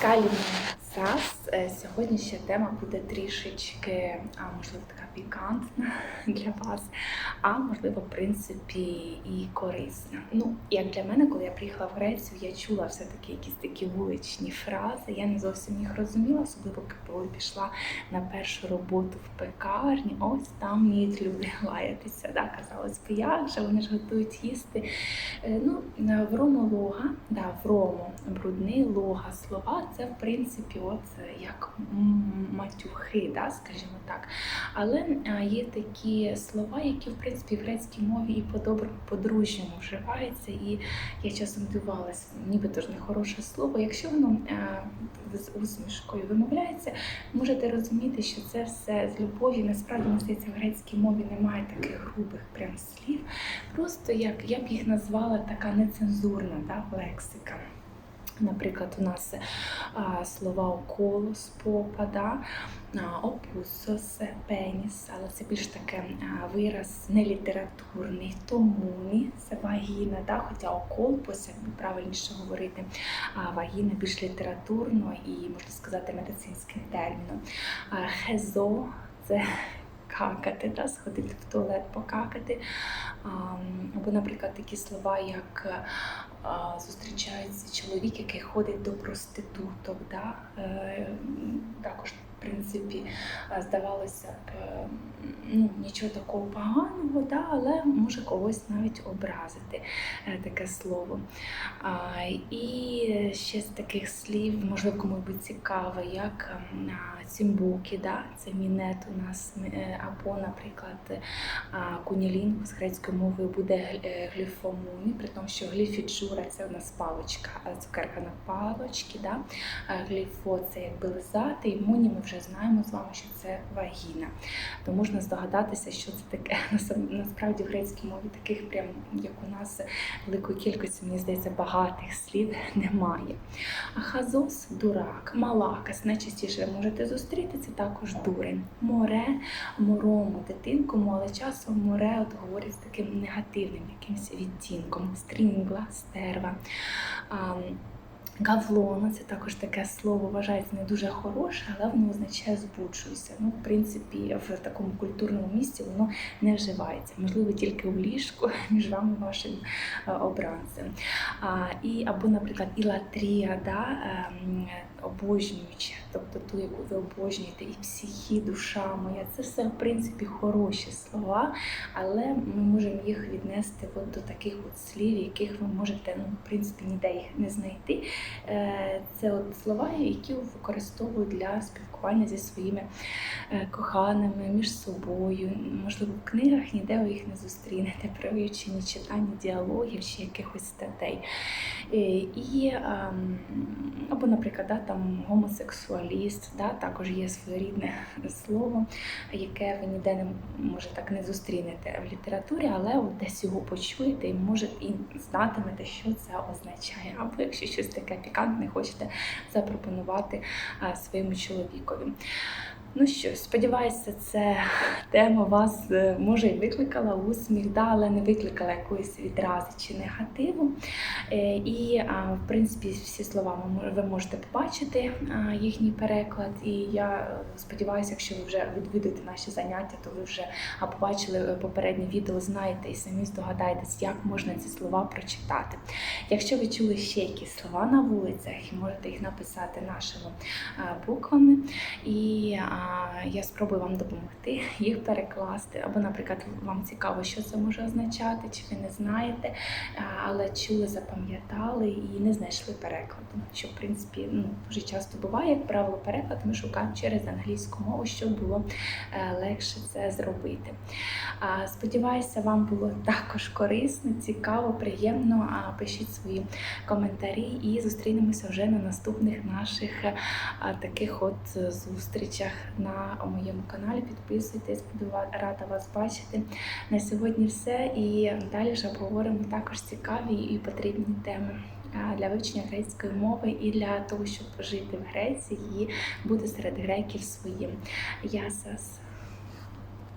咖喱。Е, Сьогодні ще тема буде трішечки, можливо, така пікантна для вас, а можливо, в принципі, і корисна. Ну, як для мене, коли я приїхала в Грецію, я чула все-таки якісь такі вуличні фрази. Я не зовсім їх розуміла, особливо коли пішла на першу роботу в пекарні. Ось там вміють люди лаятися. Да? Казалось би, як же вони ж готують їсти. Е, Ну, в Рому лога, да, в Рому брудний лога слова, це в принципі от як матюхи, да, скажімо так. Але є такі слова, які в принципі в грецькій мові і по-доброму, по-дружньому вживаються. І я часом дивувалася, нібито ж не хороше слово. Якщо воно з усмішкою вимовляється, можете розуміти, що це все з любові. Насправді мені в грецькій мові немає таких грубих прям слів. Просто як я б їх назвала така нецензурна да, лексика. Наприклад, у нас а, слова околос, попа, да, а, опусос, пеніс, але це більш таке вираз нелітературний, томуні, це вагіна, да, хоча околпос, якби правильніше говорити, вагіна більш літературно і, можна сказати, медицинським терміном. Хезо це какати, да, сходити в туалет, покакати. Або, наприклад, такі слова, як зустрічається чоловік, який ходить до проституток. Да? Е, Також, в принципі, здавалося б, е, ну, нічого такого поганого, да? але може когось навіть образити е, таке слово. І ще з таких слів, можливо, кому буде цікаво, як ем, цімбуки, да? це мінет у нас, е, або, наприклад, кунілінгу з грецькою мовою буде е, гліфомуні, при тому, що гліфіджура це у нас паличка, цукерка на палочці. Да? Гліфо це якби лизати, і муні ми вже знаємо з вами, що це вагіна. То можна здогадатися, що це таке насправді в грецькій мові таких прям, як у нас великої кількості, мені здається, багатих слів немає. А хазос дурак, малакас. Найчастіше ви можете зустріти це також дурень. Море, морому, дитинкому, але часом море от говорять з таким негативним якимось відтінком. Стрінгла, стерва. Гавлона це також таке слово вважається не дуже хороше, але воно означає збуджуйся. Ну, в принципі, в такому культурному місці воно не вживається. Можливо, тільки в ліжку між вами і вашим е, обранцем. А, і або, наприклад, ілатрія, да, ем, обожнююча, тобто ту, яку ви обожнюєте, і психі, душа моя. Це все, в принципі, хороші слова, але ми можемо їх віднести от до таких от слів, яких ви можете, ну, в принципі, ніде їх не знайти. Е, Це от слова, які використовують для спілкування зі своїми е, коханими, між собою. Можливо, в книгах ніде ви їх не зустрінете при вивченні читанні діалогів чи якихось статей. Е, І, або, наприклад, да, там гомосексуаліст, да, також є своєрідне слово, яке ви ніде не може так не зустрінете в літературі, але от десь його почуєте і може і знатимете, що це означає. Або якщо щось таке пікантне хочете запропонувати своєму чоловікові. Ну що, сподіваюся, ця тема вас е, може і викликала усміх, да, але не викликала якоїсь відрази чи негативу. Е, І, в принципі, всі слова ви можете побачити їхній переклад. І я сподіваюся, якщо ви вже відвідуєте наші заняття, то ви вже побачили е, попереднє відео, знаєте і самі здогадаєтесь, як можна ці слова прочитати. Якщо ви чули ще якісь слова на вулицях, можете їх написати нашими буквами. І я спробую вам допомогти їх перекласти. Або, наприклад, вам цікаво, що це може означати, чи ви не знаєте, але чули, запам'ятали і не знайшли перекладу. Що, в принципі, ну, дуже часто буває, як правило, переклад ми шукаємо через англійську мову, щоб було е, легше це зробити. Сподіваюся, вам було також корисно, цікаво, приємно. Пишіть свої коментарі і зустрінемося вже на наступних наших е, таких от е, зустрічах на моєму каналі. Підписуйтесь, буду рада вас бачити. На сьогодні все. І далі вже обговоримо також цікаві і потрібні теми для вивчення грецької мови і для того, щоб жити в Греції і бути серед греків своїм. Ясас.